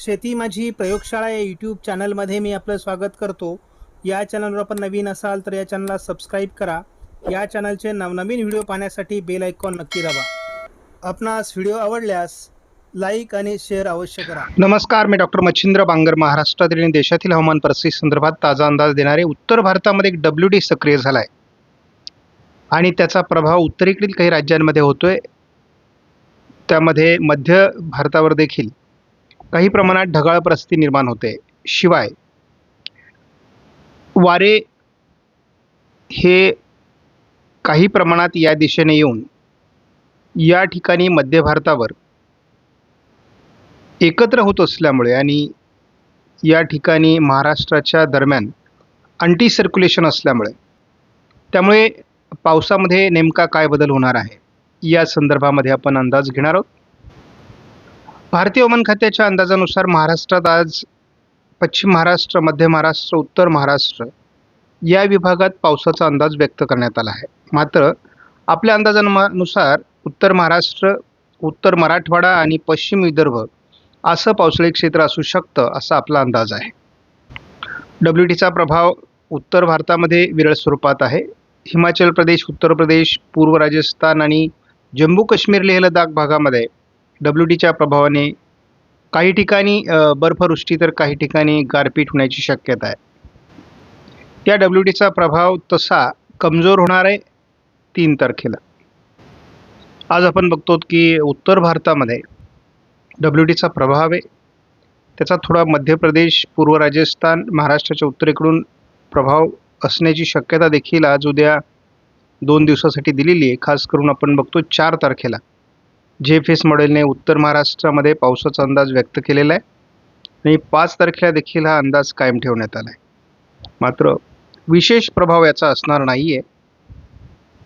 शेती माझी प्रयोगशाळा या यूट्यूब चॅनलमध्ये मी आपलं स्वागत करतो. या चॅनलवर आपण नवीन असाल तर या चॅनलला सबस्क्राईब करा. या चॅनलचे नवनवीन व्हिडिओ पाहण्यासाठी बेल आयकॉन नक्की दाबा. आपणास व्हिडिओ आवडल्यास लाईक आणि शेअर अवश्य करा. नमस्कार मी डॉक्टर मच्छिंद्र बांगर महाराष्ट्रातील आणि देशातील हवामान परिस्थिती संदर्भात ताजा अंदाज देणारे उत्तर भारतामध्ये एक डब्ल्यू डी सक्रिय झाला आहे आणि त्याचा प्रभाव उत्तरेकडील काही राज्यांमध्ये होतोय. त्यामध्ये मध्य भारतावर देखील. काही प्रमाणात ढगाळ परिस्थिती निर्माण होते. शिवाय वारे हे काही प्रमाणात या दिशेने येऊन या ठिकाणी मध्य भारतावर एकत्र होत असल्यामुळे आणि या ठिकाणी महाराष्ट्राच्या दरम्यान अँटी सर्क्युलेशन असल्यामुळे त्यामुळे पावसामध्ये नेमका काय बदल होणार आहे? या संदर्भामध्ये आपण अंदाज घेणार आहोत. भारतीय हवामान खात्याच्या अंदाजानुसार महाराष्ट्रात आज पश्चिम महाराष्ट्र मध्य महाराष्ट्र उत्तर महाराष्ट्र या विभागात पावसाचा अंदाज व्यक्त करण्यात आला आहे. मात्र आपल्या अंदाजानुसार उत्तर महाराष्ट्र उत्तर मराठवाडा आणि पश्चिम विदर्भ असं पावसाळी क्षेत्र असू शकतं असा आपला अंदाज आहे. डब्ल्यू टीचा प्रभाव उत्तर भारतामध्ये विरळ स्वरूपात आहे. हिमाचल प्रदेश उत्तर प्रदेश पूर्व राजस्थान आणि जम्मू काश्मीर लेह लडाख भागामध्ये डब्ल्यू डीच्या प्रभावाने काही ठिकाणी बर्फवृष्टी तर काही ठिकाणी गारपीट होण्याची शक्यता आहे. या डब्ल्यू डीचा प्रभाव तसा कमजोर होणार आहे तीन तारखेला. आज आपण बघतो की उत्तर भारतामध्ये डब्ल्यू डीचा प्रभाव आहे. त्याचा थोडा मध्य प्रदेश पूर्व राजस्थान महाराष्ट्राच्या उत्तरेकडून प्रभाव असण्याची शक्यता देखील आज उद्या दोन दिवसासाठी दिलेली आहे. खास करून आपण बघतो चार तारखेला. जे फेस मॉडेलने उत्तर महाराष्ट्रामध्ये पावसाचा अंदाज व्यक्त केलेला आहे. आणि पाच तारखेला देखील हा अंदाज कायम ठेवण्यात आला आहे मात्र विशेष प्रभाव याचा असणार नाही आहे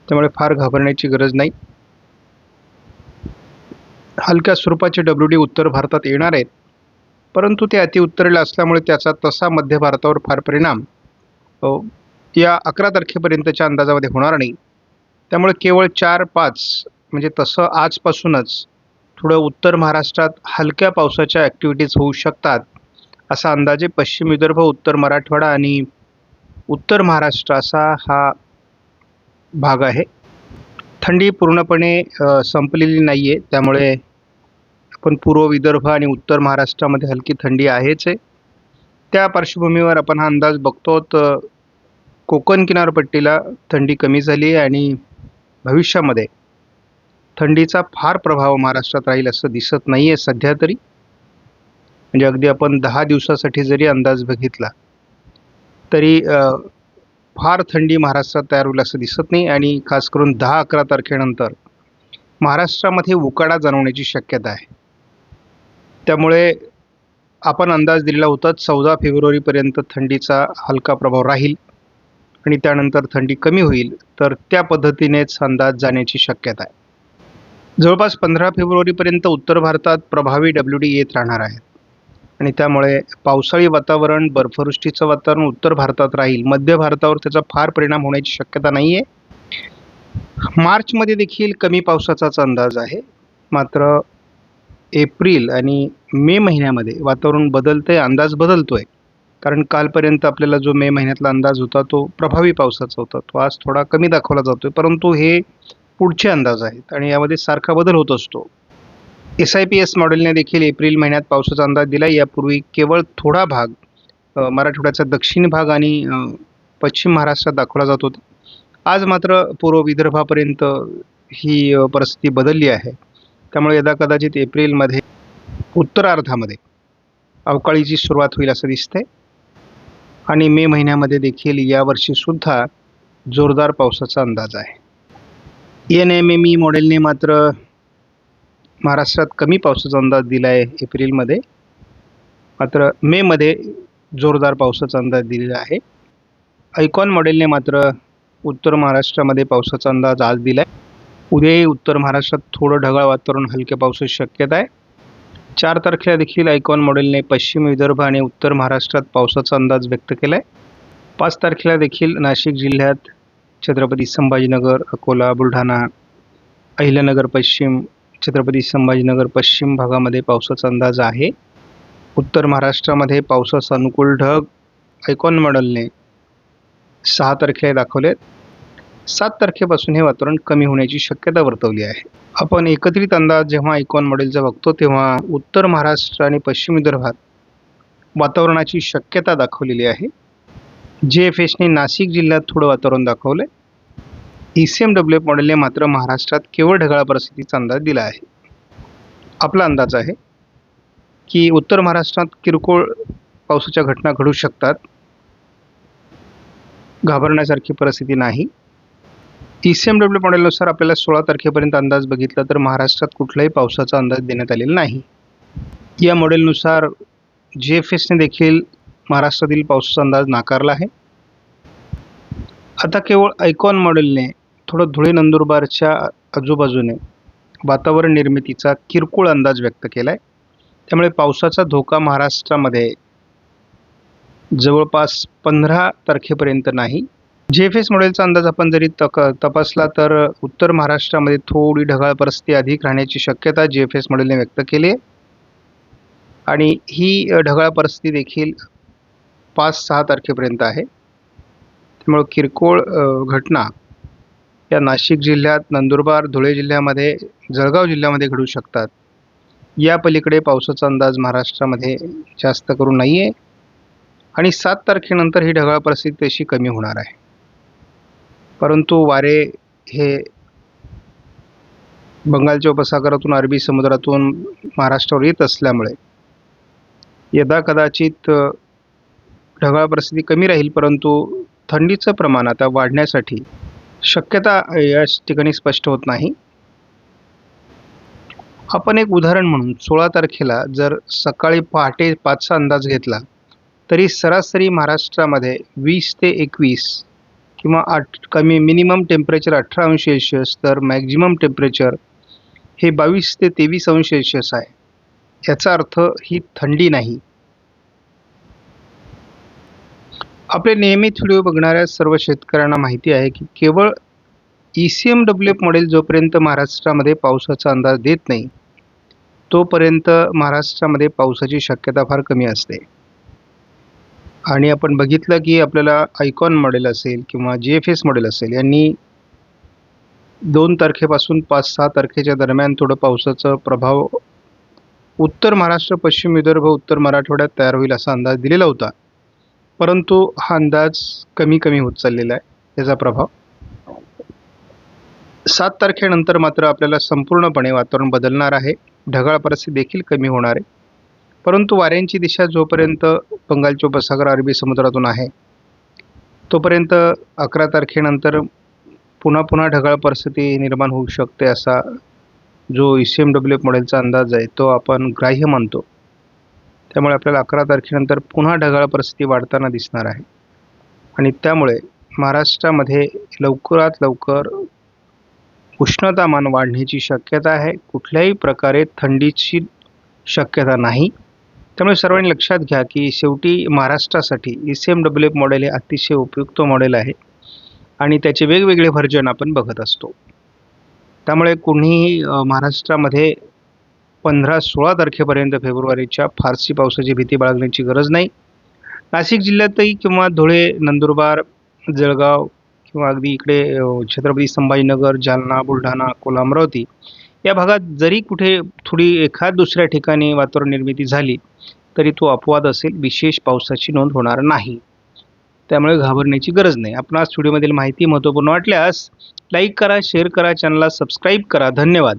त्यामुळे फार घाबरण्याची गरज नाही. हलक्या स्वरूपाचे डब्ल्यू डी उत्तर भारतात येणार आहेत. परंतु ते अतिउत्तरेला असल्यामुळे त्याचा तसा मध्य भारतावर फार परिणाम या अकरा तारखेपर्यंतच्या अंदाजामध्ये होणार नाही. त्यामुळे केवळ चार पाच म्हणजे तसं आजपासूनच थोडं उत्तर महाराष्ट्रात हलक्या पावसाच्या ॲक्टिव्हिटीज होऊ शकतात असा अंदाजे पश्चिम विदर्भ उत्तर मराठवाडा आणि उत्तर महाराष्ट्र असा हा भाग आहे. थंडी पूर्णपणे संपलेली नाही आहे त्यामुळे आपण पूर्व विदर्भ आणि उत्तर महाराष्ट्रामध्ये हलकी थंडी आहेच आहे. त्या पार्श्वभूमीवर आपण हा अंदाज बघतो तर कोकण किनारपट्टीला थंडी कमी झाली आहे आणि भविष्यामध्ये थंडीचा फार प्रभाव महाराष्ट्रात राहील असं दिसत नाही आहे सध्या तरी. म्हणजे अगदी आपण दहा दिवसासाठी जरी अंदाज बघितला तरी फार थंडी महाराष्ट्रात तयार होईल असं दिसत नाही आणि खास करून दहा अकरा तारखेनंतर महाराष्ट्रामध्ये उकाडा जाणवण्याची शक्यता आहे. त्यामुळे आपण अंदाज दिलेला होता चौदा फेब्रुवारीपर्यंत थंडीचा हलका प्रभाव राहील आणि त्यानंतर थंडी कमी होईल तर त्या पद्धतीनेच अंदाज जाण्याची शक्यता आहे. जवळपास पंधरा फेब्रुवारीपर्यंत उत्तर भारतात प्रभावी डब्ल्यू डी येत राहणार आहेत आणि त्यामुळे पावसाळी वातावरण बर्फवृष्टीचं वातावरण उत्तर भारतात राहील. मध्य भारतावर त्याचा फार परिणाम होण्याची शक्यता नाही आहे मार्चमध्ये देखील कमी पावसाचाच अंदाज आहे. मात्र एप्रिल आणि मे महिन्यामध्ये वातावरण बदलतंय अंदाज बदलतोय. कारण कालपर्यंत आपल्याला जो मे महिन्यातला अंदाज होता तो प्रभावी पावसाचा होता. तो आज थोडा कमी दाखवला जातोय. परंतु हे पुढचे अंदाज आहेत आणि यामध्ये सारखा बदल होत असतो. एस आय पी एस मॉडेलने देखील एप्रिल महिन्यात पावसाचा अंदाज दिला यापूर्वी केवळ थोडा भाग मराठवाड्याचा दक्षिण भाग आणि पश्चिम महाराष्ट्रात दाखवला जात होता. आज मात्र पूर्व विदर्भापर्यंत ही परिस्थिती बदलली आहे. त्यामुळे यदा कदाचित एप्रिलमध्ये उत्तरार्धामध्ये अवकाळीची सुरुवात होईल असं दिसतंय. आणि मे महिन्यामध्ये देखील यावर्षीसुद्धा जोरदार पावसाचा अंदाज आहे. एन एम एम ई मॉडेलने मात्र महाराष्ट्रात कमी पावसाचा अंदाज दिला आहे एप्रिलमध्ये. मात्र मेमध्ये जोरदार पावसाचा अंदाज दिलेला आहे. ऐकॉन मॉडेलने मात्र उत्तर महाराष्ट्रामध्ये पावसाचा अंदाज आज दिला आहे उद्याही उत्तर महाराष्ट्रात थोडं ढगाळ वातावरण हलक्या पावसाची शक्यता आहे. चार तारखेला देखील आयकॉन मॉडेलने पश्चिम विदर्भ आणि उत्तर महाराष्ट्रात पावसाचा अंदाज व्यक्त केला आहे पाच तारखेला देखील नाशिक जिल्ह्यात छत्रपती संभाजीनगर अकोला बुलढाणा अहिल्यानगर पश्चिम छत्रपती संभाजीनगर पश्चिम भागामध्ये पावसाचा अंदाज आहे. उत्तर महाराष्ट्रामध्ये पावसाचा अनुकूल ढग आयकॉन मॉडेलने सहा तारखेला दाखवले सात तारखेपासून हे वातावरण कमी होण्याची शक्यता वर्तवली आहे. आपण एकत्रित अंदाज जेव्हा आयकॉन मॉडेलचा बघतो तेव्हा उत्तर महाराष्ट्र आणि पश्चिम विदर्भात वातावरणाची शक्यता दाखवलेली आहे. जे एफ एसने नाशिक जिल्ह्यात थोडं वातावरण दाखवलं आहे E C M W F मॉडेलने मात्र महाराष्ट्रात केवळ ढगाळ परिस्थितीचा अंदाज दिला आहे. आपला अंदाज आहे की उत्तर महाराष्ट्रात किरकोळ पावसाच्या घटना घडू शकतात. घाबरण्यासारखी परिस्थिती नाही. ई सी एम डब्ल्यू मॉडेलनुसार आपल्याला सोळा तारखेपर्यंत अंदाज बघितला तर महाराष्ट्रात कुठलाही पावसाचा अंदाज देण्यात आलेला नाही. या मॉडेलनुसार जे एफ एसने देखील महाराष्ट्रातील पावसाचा अंदाज नाकारला आहे. आता केवळ आयकॉन मॉडेलने थोडं धुळे नंदुरबारच्या आजूबाजूने वातावरण निर्मितीचा किरकोळ अंदाज व्यक्त केला आहे त्यामुळे पावसाचा धोका महाराष्ट्रामध्ये जवळपास पंधरा तारखेपर्यंत नाही. जे एफ एस मॉडेलचा अंदाज आपण जरी तक तपासला तर उत्तर महाराष्ट्रामध्ये थोडी ढगाळ परिस्थिती अधिक राहण्याची शक्यता जे एफ एस मॉडेलने व्यक्त केली आहे. आणि ही ढगाळ परिस्थिती देखील पाच सहा तारखेपर्यंत आहे. त्यामुळं किरकोळ घटना या नाशिक जिल्ह्यात नंदुरबार धुळे जिल्ह्यामध्ये जळगाव जिल्ह्यामध्ये घडू शकतात. या पलीकडे पावसाचा अंदाज महाराष्ट्रामध्ये जास्त करून नाही आहे आणि सात तारखेनंतर ही ढगाळ परिस्थिती तशी कमी होणार आहे. परंतु वारे हे बंगालच्या उपसागरातून अरबी समुद्रातून महाराष्ट्रावर येत असल्यामुळे यदा कदाचित ढगाळ परिस्थिती कमी राहील परंतु थंडीचं प्रमाण आता वाढण्यासाठी शक्यता या ठिकाणी स्पष्ट होत नाही. आपण एक उदाहरण म्हणून सोळा तारखेला जर सकाळी पहाटे पाचचा अंदाज घेतला तरी सरासरी महाराष्ट्रामध्ये वीस ते एकवीस किंवा आठ कमी मिनिमम टेम्परेचर अठरा अंश एशियस तर मॅक्झिमम टेम्परेचर हे बावीस ते तेवीस अंश एशियस आहे. याचा अर्थ ही थंडी नाही. आपले नियमित व्हिडिओ बघणाऱ्या सर्व शेतकऱ्यांना माहिती आहे की केवळ E C M W F model जोपर्यंत महाराष्ट्रामध्ये पावसाचा अंदाज देत नाही तोपर्यंत महाराष्ट्रामध्ये पावसाची शक्यता फार कमी असते. आणि आपण बघितलं की आपल्याला आयकॉन मॉडेल असेल किंवा जी एफ एस मॉडेल असेल यांनी दोन तारखेपासून पाच सहा तारखेच्या दरम्यान थोडं पावसाचा प्रभाव उत्तर महाराष्ट्र पश्चिम विदर्भ उत्तर मराठवाड्यात तयार होईल असा अंदाज दिलेला होता. परंतु हा अंदाज कमी कमी होत चाललेला आहे याचा प्रभाव. सात तारखेनंतर मात्र आपल्याला संपूर्णपणे वातावरण बदलणार आहे. ढगाळ परिस्थिती देखील कमी होणार आहे. परंतु वाऱ्यांची दिशा जोपर्यंत बंगालच्या उपसागर अरबी समुद्रातून आहे तोपर्यंत अकरा तारखेनंतर पुन्हा पुन्हा ढगाळ परिस्थिती निर्माण होऊ शकते असा जो E C M W F मॉडेलचा अंदाज आहे तो आपण ग्राह्य मानतो. त्यामुळे आपल्याला अकरा तारखेनंतर पुन्हा ढगाळ परिस्थिती वाढताना दिसणार आहे. आणि त्यामुळे महाराष्ट्रामध्ये लवकरात लवकर उष्णतामान वाढण्याची शक्यता आहे. कुठल्याही प्रकारे थंडीची शक्यता नाही. त्यामुळे सर्वांनी लक्षात घ्या की शेवटी महाराष्ट्रासाठी E C M W F model हे अतिशय उपयुक्त मॉडेल आहे. आणि त्याचे वेगवेगळे व्हर्जन आपण बघत असतो. त्यामुळे कुणीही महाराष्ट्रामध्ये पंधरा सोळा तारखेपर्यंत फेब्रुवारीच्या फारसी पावसाची भीती बाळगण्याची गरज नाही. नाशिक जिल्ह्यातही किंवा धुळे नंदुरबार जळगाव किंवा अगदी इकडे छत्रपती संभाजीनगर जालना बुलढाणा अकोला अमरावती या भागात जरी कुठे थोडी एखाद दुसऱ्या ठिकाणी वातावरण निर्मिती झाली तरी तो अपवाद असेल विशेष पावसाची नोंद होणार नाही. त्यामुळे घाबरण्याची गरज नाही. आपणास व्हिडिओमधील माहिती महत्त्वपूर्ण वाटल्यास लाईक करा शेअर करा चॅनलला सबस्क्राईब करा. धन्यवाद.